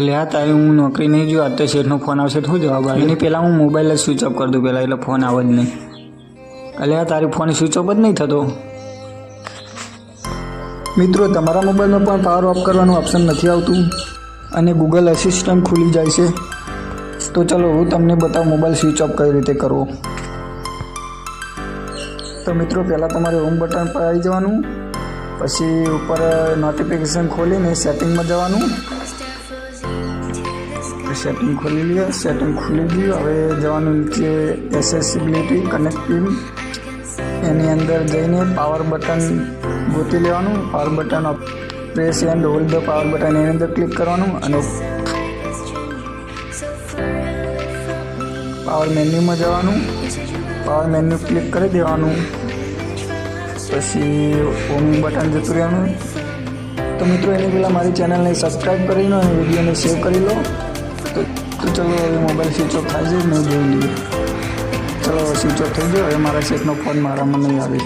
એટલે હા તારે હું નોકરી નહીં જોઉં આજ તો શેઠનો ફોન આવશે. તો શું જવાબ આવે? એની પહેલાં હું મોબાઈલ જ સ્વિચ ઓફ કરી દઉં પહેલાં, એટલે ફોન આવે જ નહીં. એટલે હા તારી ફોન સ્વિચ ઓફ જ નહીં થતો? મિત્રો, તમારા મોબાઈલમાં પણ પાવર ઓફ કરવાનું ઓપ્શન નથી આવતું અને ગૂગલ અસિસ્ટન્ટ ખુલી જાય છે. તો ચલો, હું તમને બતાવું મોબાઈલ સ્વિચ ઓફ કઈ રીતે કરવો. તો મિત્રો, પહેલાં તમારે હોમ બટન પર આવી જવાનું. પછી ઉપર નોટિફિકેશન ખોલીને સેટિંગમાં જવાનું. સેટિંગ ખોલી લઈએ સેટિંગ ખુલી ગયું હવે જવાનું નીચે એસેસિબિલિટી કનેક્ટિંગ એની અંદર જઈને પાવર બટન ગોતી લેવાનું. Power button press and hold the power button એની અંદર ક્લિક કરવાનું અને પાવર મેન્યુમાં જવાનું. પાવર મેન્યુ ક્લિક કરી દેવાનું. પછી હોમ બટન જતું રહેવાનું. તો મિત્રો, એની પહેલાં મારી ચેનલને સબસ્ક્રાઈબ કરી લો અને વિડીયોને સેવ કરી લો. તો ચલો હવે મોબાઈલ સ્વિચ ઓફ થાય છે, મેં જોઈ લીધું ચલો સ્વિચ ઓફ થઈ ગયો, હવે મારા સેટનો ફોન મારામાં નહીં આવે.